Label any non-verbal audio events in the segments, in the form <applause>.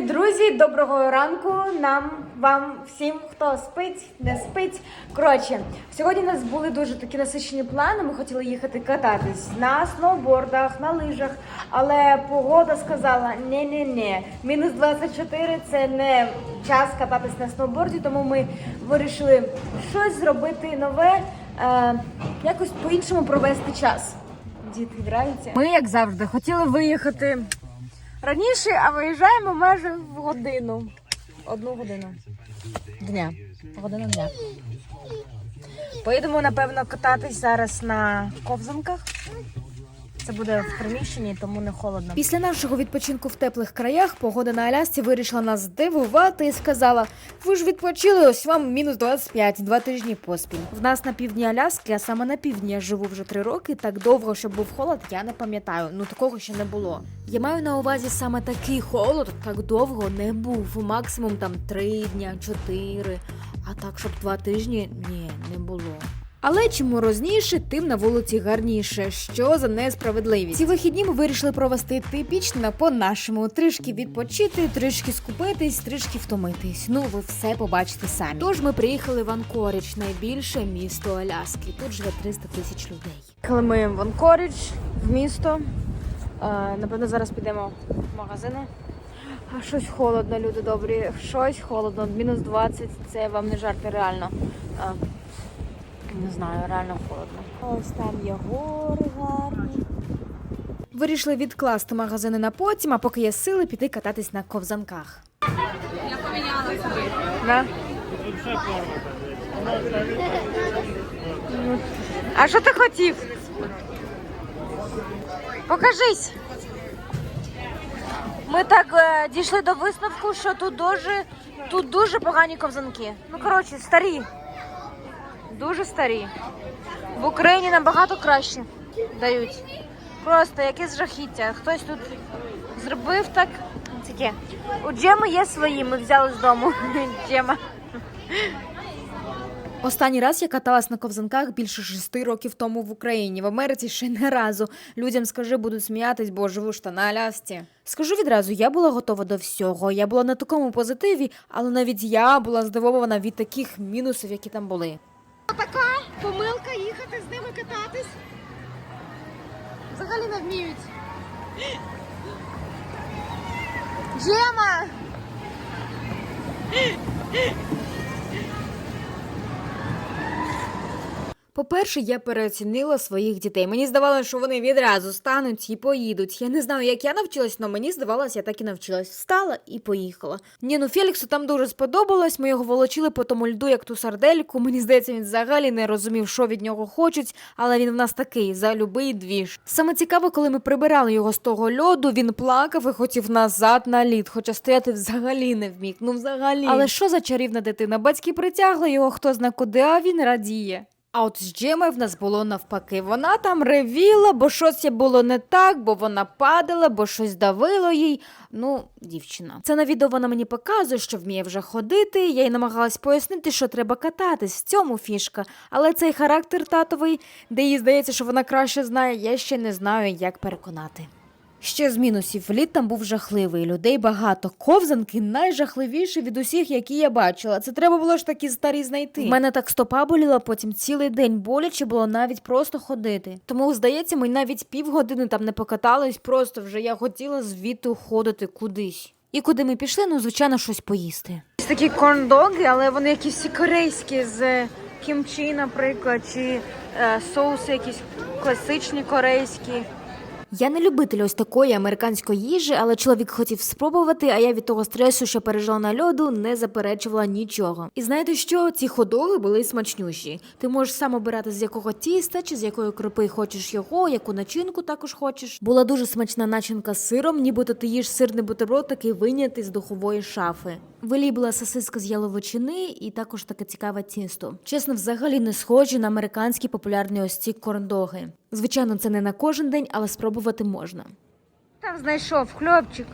Друзі! Доброго ранку нам, вам, всім, хто спить, не спить. Коротше, сьогодні у нас були дуже такі насичені плани. Ми хотіли їхати кататись на сноубордах, на лижах, але погода сказала: ні ні ні мінус 24 це не час кататись на сноуборді, тому ми вирішили щось зробити нове, е, якось по-іншому провести час. Діти граються. Ми, як завжди, хотіли виїхати раніше, а виїжджаємо майже в годину. Одну годину. Дня. Годину дня. Поїдемо, напевно, кататись зараз на ковзанках. Це буде в приміщенні, тому не холодно. Після нашого відпочинку в теплих краях погода на Алясці вирішила нас здивувати і сказала: ви ж відпочили, ось вам мінус 25, два тижні поспіль. В нас на півдні Аляски, а саме на півдні я живу вже три роки. Так довго, щоб був холод, я не пам'ятаю. Ну такого ще не було. Я маю на увазі саме такий холод, так довго не був. Максимум там три дня, чотири. А так, щоб два тижні, ні, не було. Але чим морозніше, тим на вулиці гарніше. Що за несправедливість? Ці вихідні ми вирішили провести типічно по-нашому. Трішки відпочити, трішки скупитись, трішки втомитись. Ну, ви все побачите самі. Тож ми приїхали в Анкорідж, найбільше місто Аляски. Тут живе 300 тисяч людей. Їхали ми в Анкорідж, в місто. Напевно, зараз підемо в магазини. А щось холодно, люди добрі. Щось холодно. Мінус 20 це вам не жарти, реально. Не знаю, реально холодно. Ось там є гори гарні. Вирішили відкласти магазини на потім, а поки є сили піти кататись на ковзанках. Да? Ну, А що ти хотів? Покажись. Ми так е, дійшли до висновку, що тут дуже, тут дуже погані ковзанки. Ну, коротше, старі. Дуже старі. В Україні набагато краще дають. Просто якесь жахіття. Хтось тут зробив так. Таке. У Джеми є свої, ми взяли з дому. <laughs> Джема. Останній раз я каталась на ковзанках більше шести років тому в Україні. В Америці ще не разу. Людям скажи, будуть сміятись, бо живу ж та на Алясці. Скажу відразу, я була готова до всього. Я була на такому позитиві, але навіть я була здивована від таких мінусів, які там були. Помилка їхати з ними кататись. Взагалі не вміють. Джема! По-перше, я переоцінила своїх дітей. Мені здавалося, що вони відразу стануть і поїдуть. Я не знаю, як я навчилась, але мені здавалося, я так і навчилась. Встала і поїхала. Ні, ну Феліксу там дуже сподобалось. Ми його волочили по тому льду, як ту сардельку. Мені здається, він взагалі не розумів, що від нього хочуть, але він в нас такий за любий двіж. Саме цікаво, коли ми прибирали його з того льоду, він плакав і хотів назад на лід, хоча стояти взагалі не вміг. Ну взагалі. Але що за чарівна дитина? Батьки притягли його, хто зна куди, а він радіє. А от з Джемою в нас було навпаки. Вона там ревіла, бо щось було не так, бо вона падала, бо щось давило їй. Ну, дівчина. Це на відео вона мені показує, що вміє вже ходити. Я їй намагалась пояснити, що треба кататись. В цьому фішка. Але цей характер татовий, де їй здається, що вона краще знає, я ще не знаю, як переконати. Ще з мінусів лід там був жахливий, людей багато. Ковзанки найжахливіші від усіх, які я бачила. Це треба було ж такі старі знайти. У мене так стопа боліла, потім цілий день боляче було навіть просто ходити. Тому, здається, ми навіть півгодини там не покатались, просто вже я хотіла звідти уходити кудись. І куди ми пішли, ну звичайно, щось поїсти. Ось такі корндоги, але вони якісь всі корейські з кімчі, наприклад, чи е, соуси якісь класичні корейські. Я не любитель ось такої американської їжі, але чоловік хотів спробувати, а я від того стресу, що пережила на льоду, не заперечувала нічого. І знаєте що? Ці ходоги були смачнющі. Ти можеш сам обирати з якого тіста чи з якої крупи хочеш його, яку начинку також хочеш. Була дуже смачна начинка з сиром, нібито ти їш сирний бутерброд, такий вийнятий з духової шафи. В була сосиска з яловичини і також таке цікаве тісто. Чесно, взагалі не схожі на американські популярні ось ці корндоги. Звичайно, це не на кожен день, але спробувати можна. Там знайшов хлопчик.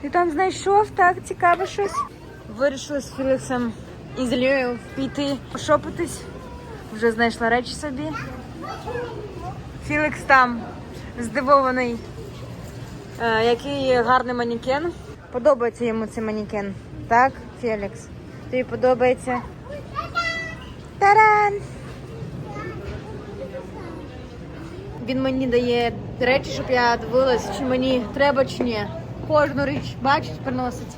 Ти там знайшов так цікаве щось. Вирішили з Філіксом і з Лією піти пошопитись. Вже знайшла речі собі. Філікс там здивований, е, який гарний манікен. Подобається йому цей манікен. Так, Фелікс? Тобі подобається? Таран! Він мені дає речі, щоб я дивилась, чи мені треба, чи ні. Кожну річ бачить, приносить.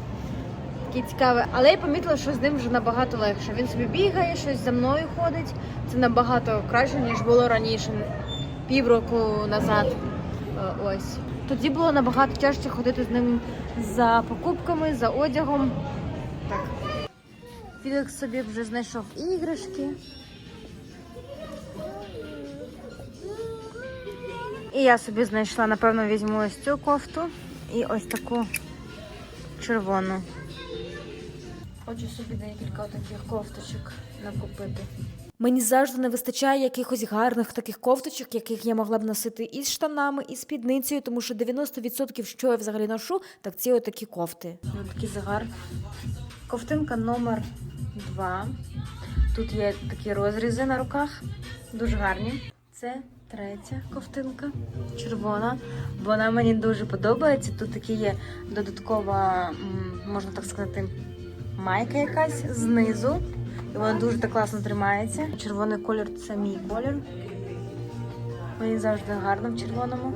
Таке цікаве. Але я помітила, що з ним вже набагато легше. Він собі бігає, щось за мною ходить. Це набагато краще, ніж було раніше, півроку назад. Е, Ось. Тоді було набагато тяжче ходити з ним за покупками, за одягом. Так. Філікс собі вже знайшов іграшки. І я собі знайшла, напевно, візьму ось цю кофту і ось таку червону. Хочу собі декілька таких кофточок накупити. Мені завжди не вистачає якихось гарних таких кофточок, яких я могла б носити і з штанами, і з спідницею, тому що 90% що я взагалі ношу, так ці отакі кофти. Ось такий загар. Ковтинка номер 2. Тут є такі розрізи на руках, дуже гарні. Це третя ковтинка, червона. Вона мені дуже подобається. Тут такі є додаткова, можна так сказати, майка якась знизу. І вона дуже так класно тримається. Червоний колір це мій колір. Мені завжди гарно в червоному.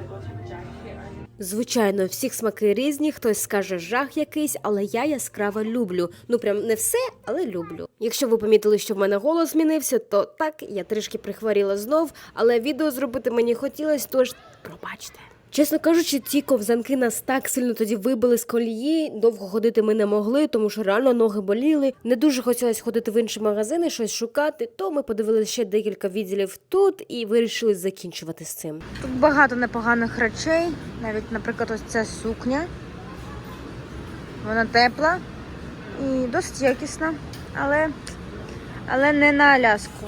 Звичайно, всіх смаки різні, хтось скаже жах якийсь, але я яскраво люблю. Ну прям не все, але люблю. Якщо ви помітили, що в мене голос змінився, то так я трішки прихворіла знов, але відео зробити мені хотілося, тож пробачте. Чесно кажучи, ті ковзанки нас так сильно тоді вибили з колії. Довго ходити ми не могли, тому що реально ноги боліли. Не дуже хотілося ходити в інші магазини, щось шукати. То ми подивилися ще декілька відділів тут і вирішили закінчувати з цим. Тут багато непоганих речей. Навіть, наприклад, ось ця сукня. Вона тепла і досить якісна, але, але не на Аляску.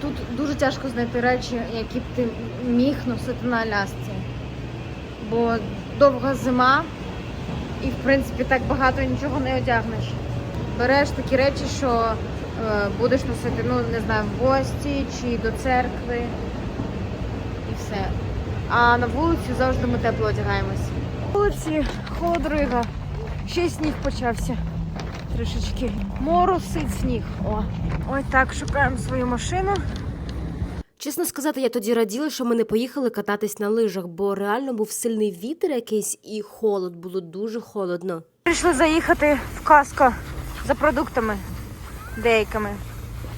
Тут дуже тяжко знайти речі, які б ти міг носити на Алясці. Бо довга зима і, в принципі, так багато нічого не одягнеш. Береш такі речі, що е, будеш носити, ну, не знаю, в гості чи до церкви і все. А на вулиці завжди ми тепло одягаємось. На вулиці холодрига. Ще сніг почався. Трішечки. Моросить сніг. О. Ось так шукаємо свою машину. Чесно сказати, я тоді раділа, що ми не поїхали кататись на лижах, бо реально був сильний вітер якийсь і холод, було дуже холодно. Прийшли заїхати в Каско за продуктами деякими.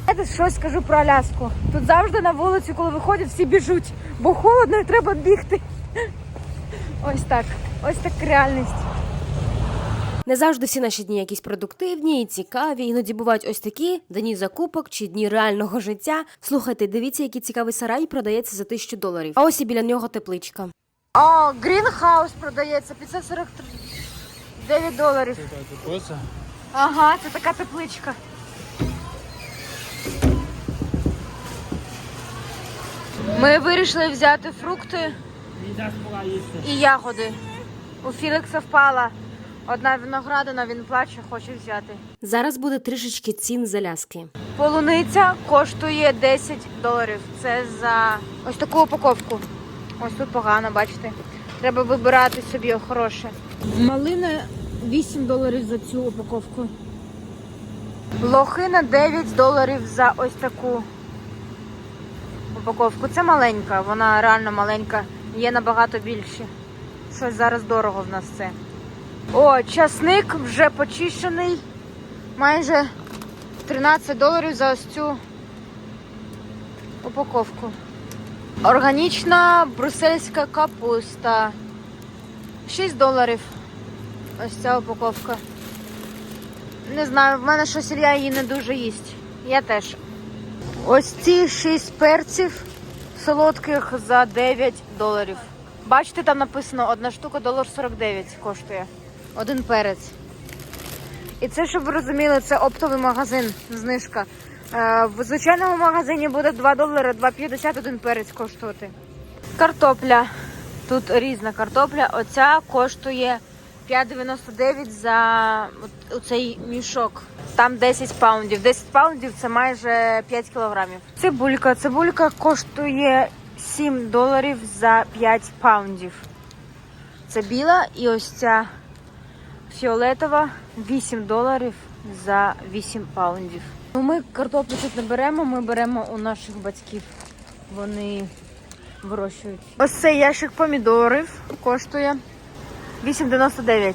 Знаєте, щось скажу про Аляску. Тут завжди на вулиці, коли виходять, всі біжуть, бо холодно і треба бігти. Ось так. Ось так реальність. Не завжди всі наші дні якісь продуктивні і цікаві. Іноді бувають ось такі дні закупок чи дні реального життя. Слухайте, дивіться, який цікавий сарай продається за тисячу доларів. А ось і біля нього тепличка. О, Грінхаус продається 549 доларів. Ага, це така тепличка. Ми вирішили взяти фрукти і ягоди. У Філікса впала одна виноградина, він плаче, хоче взяти. Зараз буде трішечки цін за ляски. Полуниця коштує 10 доларів. Це за ось таку упаковку. Ось тут погано, бачите. Треба вибирати собі хороше. Малина 8 доларів за цю упаковку. Лохина 9 доларів за ось таку упаковку. Це маленька, вона реально маленька. Є набагато більші. Щось зараз дорого в нас це. О, часник вже почищений. Майже 13 доларів за ось цю упаковку. Органічна брусельська капуста. 6 доларів. Ось ця упаковка. Не знаю, в мене щось Ілля її не дуже їсть. Я теж. Ось ці 6 перців солодких за 9 доларів. Бачите, там написано одна штука долар 49 коштує. Один перець. І це, щоб ви розуміли, це оптовий магазин, знижка. Е, В звичайному магазині буде 2 долари 2,50 один перець коштувати. Картопля. Тут різна картопля. Оця коштує 5,99 за оцей мішок. Там 10 паундів. 10 паундів це майже 5 кілограмів. Цибулька. Цибулька коштує 7 доларів за 5 паундів. Це біла і ось ця фіолетова 8 доларів за 8 паундів. Ну, ми картоплю тут не беремо, ми беремо у наших батьків. Вони вирощують. Ось цей ящик помідорів коштує 8,99.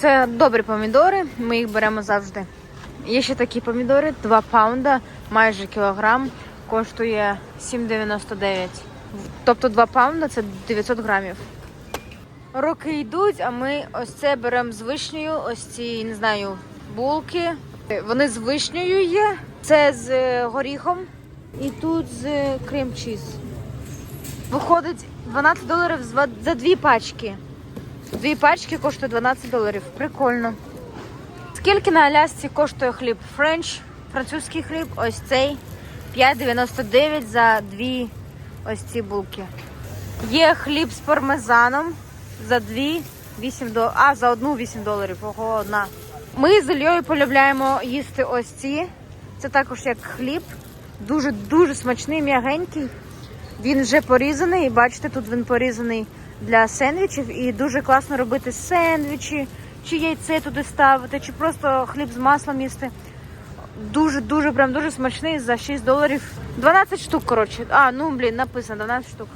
Це добрі помідори, ми їх беремо завжди. Є ще такі помідори, 2 паунда, майже кілограм, коштує 7,99. Тобто 2 паунда це 900 грамів. Роки йдуть, а ми ось це беремо з вишнею, ось ці, не знаю, булки. Вони з вишнею є. Це з е, горіхом. І тут з крем-чіз. Виходить 12 доларів за дві пачки. Дві пачки коштує 12 доларів. Прикольно. Скільки на Алясці коштує хліб? Френч, французький хліб, ось цей 5,99 за дві ось ці булки. Є хліб з пармезаном за дві 8 доларів. А, за одну 8 доларів. Ого, одна. Ми з Ільєю полюбляємо їсти ось ці. Це також як хліб. Дуже-дуже смачний, м'ягенький. Він вже порізаний, і бачите, тут він порізаний для сендвічів. І дуже класно робити сендвічі, чи яйце туди ставити, чи просто хліб з маслом їсти. Дуже, дуже, прям дуже смачний за 6 доларів. 12 штук, коротше. А, ну блін, написано 12 штук.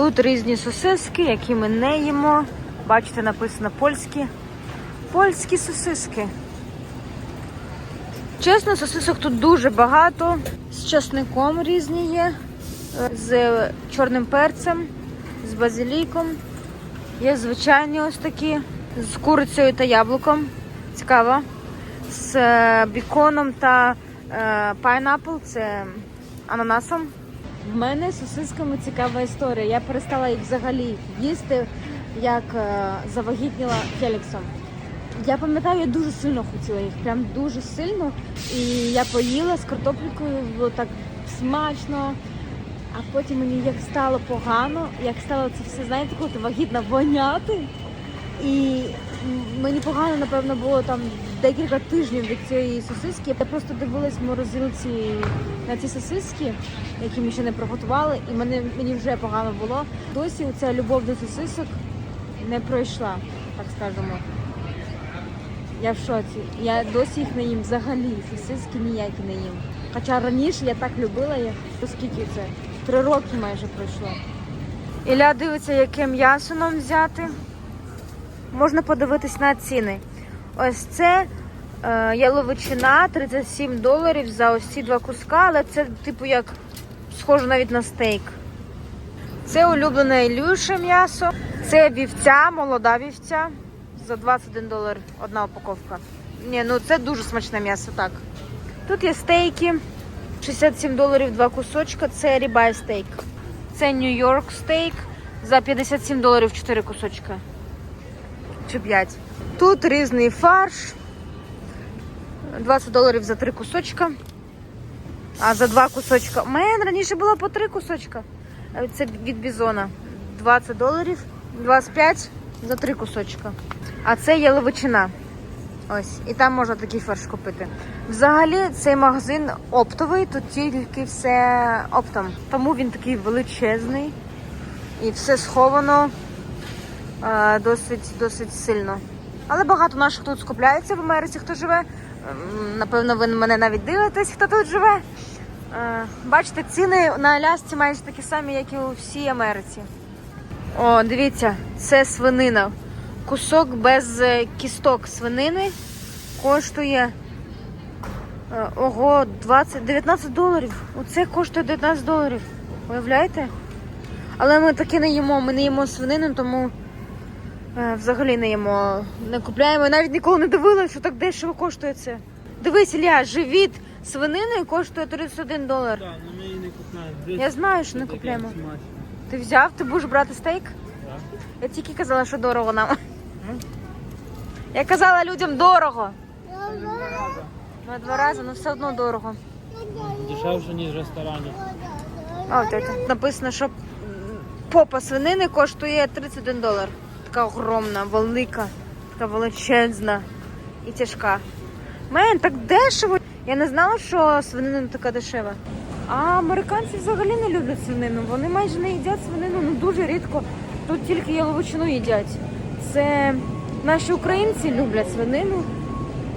Тут різні сосиски, які ми не їмо. Бачите, написано польські. Польські сосиски. Чесно, сосисок тут дуже багато. З часником різні є, е, з чорним перцем, з базиліком. Є звичайні ось такі, з курицею та яблуком. Цікаво. З е, біконом та е, пайнапл, це ананасом. В мене з сосисками цікава історія. Я перестала їх взагалі їсти, як е, завагітніла Феліксом. Я пам'ятаю, я дуже сильно хотіла їх, прям дуже сильно. І я поїла з картоплікою, було так смачно. А потім мені як стало погано, як стало це все, знаєте, коли ти вагітна воняти. І мені погано, напевно, було там декілька тижнів від цієї сосиски. Я просто дивилась в морозилці на ці сосиски, які ми ще не приготували, і мене, мені вже погано було. Досі ця любов до сосисок не пройшла, так скажемо. Я в шоці. Я досі їх не їм взагалі. Сосиски ніякі не їм. Хоча раніше я так любила їх. То скільки це? Три роки майже пройшло. Ілля дивиться, яке м'ясо нам взяти. Можна подивитись на ціни. Ось це е, яловичина 37 доларів за ось ці два куска, але це типу як схоже навіть на стейк. Це улюблене Ілюше м'ясо. Це вівця, молода вівця. За 21 долар одна упаковка. Ні, ну це дуже смачне м'ясо, так. Тут є стейки. 67 доларів два кусочка. Це рібай стейк. Це Нью-Йорк стейк за 57 доларів 4 кусочка. Чи 5. Тут різний фарш. 20 доларів за 3 кусочка. А за 2 кусочка. У мене раніше було по 3 кусочка. Е, Це від бізона. 20 доларів. 25 за 3 кусочка. А це яловичина. Ось, і там можна такий фарш купити. Взагалі, цей магазин оптовий, тут тільки все оптом. Тому він такий величезний і все сховано е, досить, досить сильно. Але багато наших тут скупляється в Америці, хто живе. Напевно, ви мене навіть дивитесь, хто тут живе. Е, Бачите, ціни на Алясці майже такі самі, як і у всій Америці. О, дивіться, це свинина. Кусок без е, кісток свинини коштує е, ого, 20, 19 доларів. Оце коштує 19 доларів. Уявляєте? Але ми таки не їмо, ми не їмо свинину, тому взагалі не їмо, не купляємо. Навіть ніколи не дивилися, що так дешево коштує це. Дивись, Ілля, живіт свинини коштує 31 долар. Так, ну ми її не купляємо. Я знаю, що не купляємо. Ти взяв, ти будеш брати стейк? Так. Я тільки казала, що дорого нам. Я казала людям дорого. Ну, два рази, але все одно дорого. Дешевше, ніж в ресторані. А, от. Написано, що попа свинини коштує 31 долар. Така огромна, велика, така величезна і тяжка. Мен, так дешево. Я не знала, що свинина така дешева. А американці взагалі не люблять свинину. Вони майже не їдять свинину, ну дуже рідко. Тут тільки яловичину їдять. Це Наші українці люблять свинину.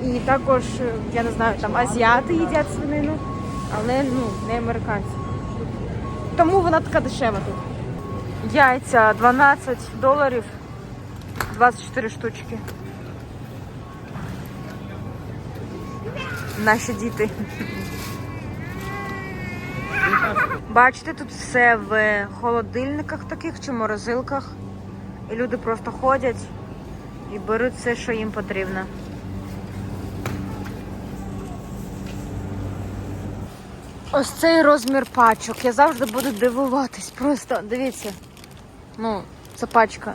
І також, е, я не знаю, там азіати їдять свинину, але ну, не американці. Тому вона така дешева тут. Яйця 12 доларів, 24 штучки. Наші діти. Бачите, тут все в холодильниках таких чи морозилках. І люди просто ходять і беруть все, що їм потрібно. Ось цей розмір пачок. Я завжди буду дивуватись. Просто дивіться. Ну, це пачка.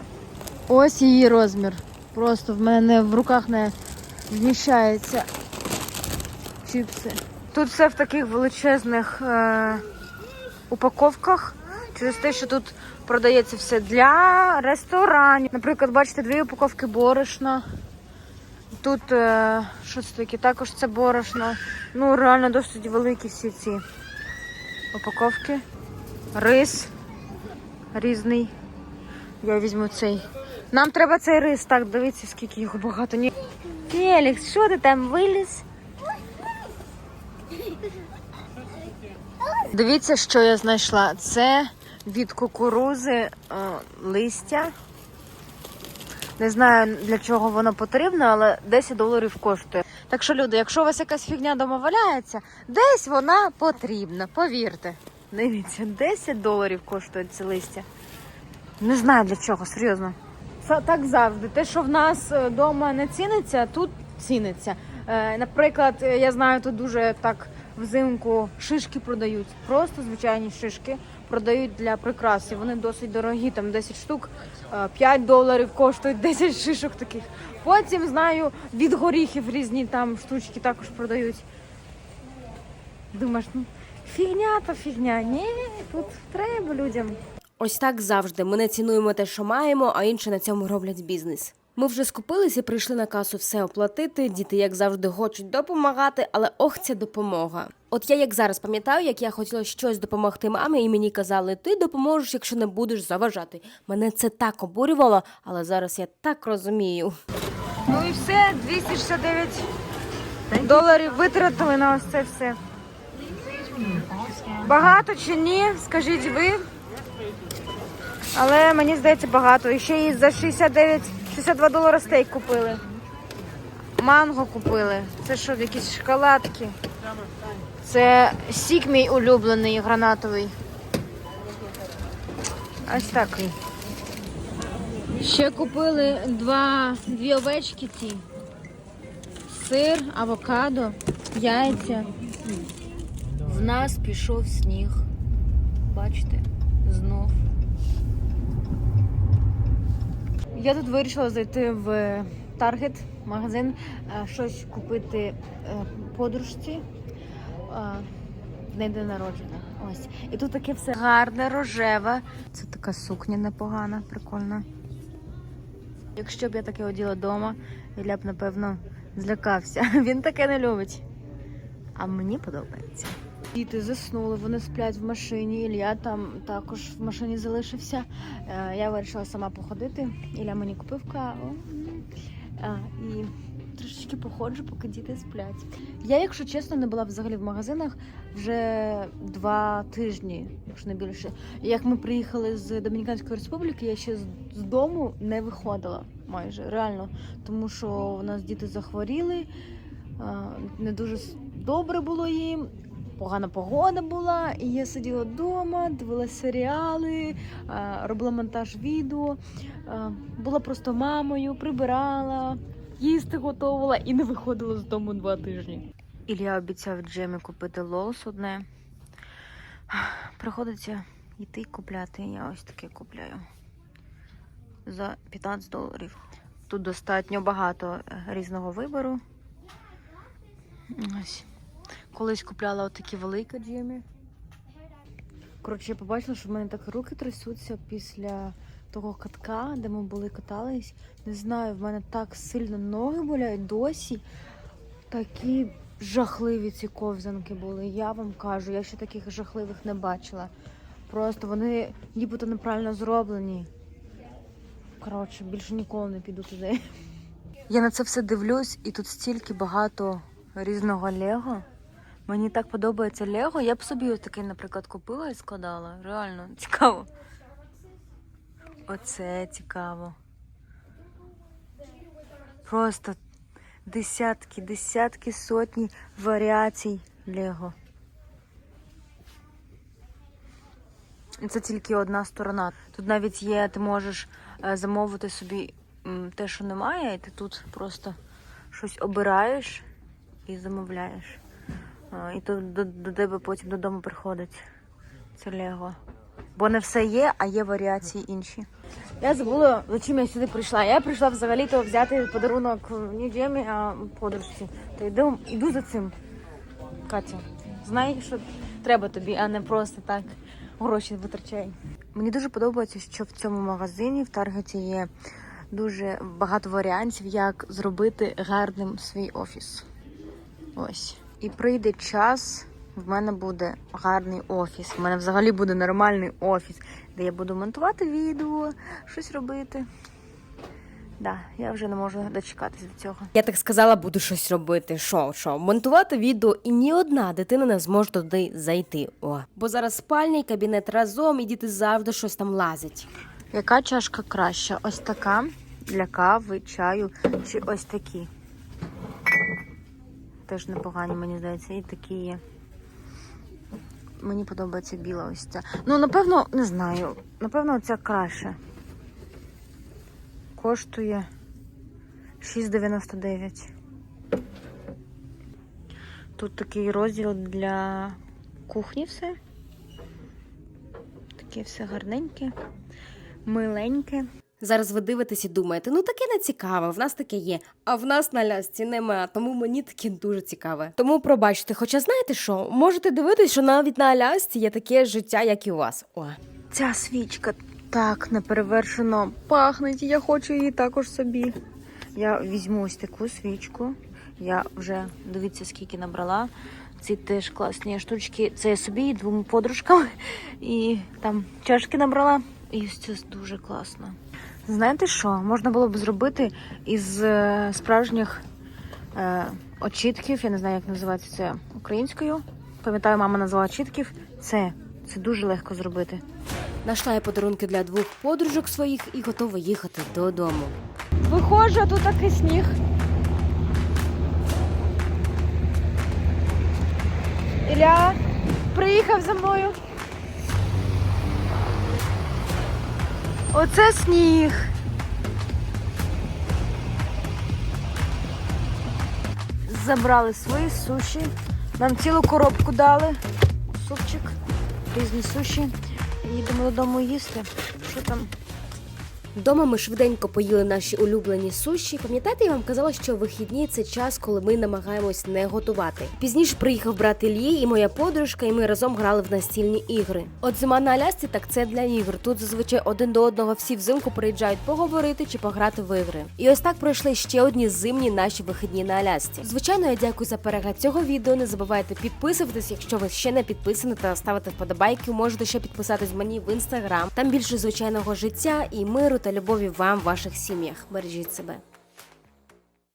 Ось її розмір. Просто в мене в руках не вміщається чіпси. Тут все в таких величезних е- упаковках. Через те, що тут продається все для ресторанів. Наприклад, бачите, дві упаковки борошна. Тут е, що це таке? Також це борошно. Ну, реально досить великі всі ці упаковки. Рис різний. Я візьму цей. Нам треба цей рис. Так, дивіться, скільки його багато. Ні. Фелікс, що ти там виліз? Дивіться, що я знайшла. Це від кукурузи е, листя. Не знаю для чого воно потрібно, але 10 доларів коштує. Так що, люди, якщо у вас якась фігня дома валяється, десь вона потрібна, повірте. Дивіться, 10 доларів коштує це листя. Не знаю для чого, серйозно. Так завжди. Те, що в нас вдома не ціниться, тут ціниться. Е, Наприклад, е, я знаю, тут дуже так взимку шишки продають. Просто звичайні шишки продають для прикрас. І вони досить дорогі, там 10 штук, е, 5 доларів коштують <laughs> 10 шишок таких. Потім знаю, від горіхів різні там штучки також продають. Думаєш, ну фігня то фігня. Ні, тут треба людям. Ось так завжди. Ми не цінуємо те, що маємо, а інші на цьому роблять бізнес. Ми вже скупилися, прийшли на касу все оплатити. Діти, як завжди, хочуть допомагати, але ох, ця допомога. От я як зараз пам'ятаю, як я хотіла щось допомогти мамі, і мені казали, ти допоможеш, якщо не будеш заважати. Мене це так обурювало, але зараз я так розумію. Ну і все, 269 доларів витратили на ось це все. Багато чи ні, скажіть ви. Але мені здається багато. І ще і за 69, 62 долари стейк купили. Манго купили. Це що, якісь шоколадки? Це сік мій улюблений гранатовий. Ось так. Ще купили два, дві овечки ці. Сир, авокадо, яйця. В нас пішов сніг. Бачите, знов. Я тут вирішила зайти в Таргет, магазин, е, щось купити е, подружці. е, В день народження. Ось. І тут таке все гарне, рожеве. Це така сукня непогана, прикольна. Якщо б я таке оділа вдома, Ілля б, напевно, злякався. <laughs> Він таке не любить. А мені подобається. Діти заснули, вони сплять в машині. Ілля там також в машині залишився. Е, Я вирішила сама походити. Ілля мені купив каву. І трошечки походжу, поки діти сплять. Я, якщо чесно, не була взагалі в магазинах вже два тижні, якщо не більше. Як ми приїхали з Домініканської республіки, я ще з, дому не виходила майже реально, тому що у нас діти захворіли, не дуже добре було їм. Погана погода була, і я сиділа вдома, дивилася серіали, робила монтаж відео, була просто мамою, прибирала, їсти готувала і не виходила з дому два тижні. Ілля обіцяв Джемі купити лос одне. Приходиться йти купляти. Я ось таке купляю за 15 доларів. Тут достатньо багато е, різного вибору. Ось. Колись купляла отакі великі джемі. Коротше, я побачила, що в мене так руки трясуться після того катка, де ми були катались. Не знаю, в мене так сильно ноги болять досі. Такі жахливі ці ковзанки були. Я вам кажу, я ще таких жахливих не бачила. Просто вони нібито неправильно зроблені. Коротше, більше ніколи не піду туди. Я на це все дивлюсь, і тут стільки багато різного Лего. Мені так подобається Лего. Я б собі ось такий, наприклад, купила і складала. Реально цікаво. Оце цікаво. Просто десятки, десятки, сотні варіацій Лего. Це тільки одна сторона. Тут навіть є, ти можеш е, замовити собі те, що немає, і ти тут просто щось обираєш і замовляєш. А, І тут до, до тебе потім додому приходить це Лего. Бо не все є, а є варіації інші. Я забула, за чим я сюди прийшла. Я прийшла взагалі-то взяти подарунок не Джемі, а подружці. То йду, йду за цим. Катя, знай, що треба тобі, а не просто так гроші витрачай. Мені дуже подобається, що в цьому магазині в Таргеті є дуже багато варіантів, як зробити гарним свій офіс. Ось. І прийде час, в мене буде гарний офіс. В мене взагалі буде нормальний офіс, де я буду монтувати відео, щось робити. Да, я вже не можу дочекатись до цього. Я так сказала, буду щось робити. Що, що, монтувати відео, і ні одна дитина не зможе туди зайти. О. Бо зараз спальня і кабінет разом, і діти завжди щось там лазять. Яка чашка краща? Ось така для кави, чаю, чи ось такі? Теж непогані, мені здається, і такі є. Мені подобається біла ось ця. Ну, напевно, не знаю. Напевно, ця краще. Коштує 6,99. Тут такий розділ для кухні все. Таке все гарненьке, миленьке. Зараз ви дивитесь і думаєте, ну таке не цікаве, в нас таке є, а в нас на лясці нема, тому мені таке дуже цікаве. Тому пробачте, хоча знаєте що, можете дивитись, що навіть на Алясці є таке життя, як і у вас. О. Ця свічка так неперевершено пахнеть, я хочу її також собі. Я візьму ось таку свічку. Я вже дивіться, скільки набрала. Ці теж класні штучки. Це я собі і двом подружкам. І там чашки набрала. І ось це дуже класно. Знаєте що? Можна було б зробити із е, справжніх е, очітків. Я не знаю, як називається це українською. Пам'ятаю, мама назвала очітків. Це, це дуже легко зробити. Нашла я подарунки для двох подружок своїх і готова їхати додому. Виходжу, а тут такий сніг. Ілля приїхав за мною. Оце сніг. Забрали свої суші. Нам цілу коробку дали. Супчик, різні суші. Їдемо додому їсти. Що там? Вдома ми швиденько поїли наші улюблені суші. Пам'ятаєте, я вам казала, що вихідні це час, коли ми намагаємось не готувати. Пізніше приїхав брат Ілії і моя подружка, і ми разом грали в настільні ігри. От зима на Алясці, так це для ігр. Тут зазвичай один до одного всі взимку приїжджають поговорити чи пограти в ігри. І ось так пройшли ще одні зимні наші вихідні на Алясці. Звичайно, я дякую за перегляд цього відео. Не забувайте підписуватись, якщо ви ще не підписані, та ставити вподобайки. Можете ще підписатись мені в інстаграм. Там більше звичайного життя і миру та любові вам в ваших сім'ях. Бережіть себе.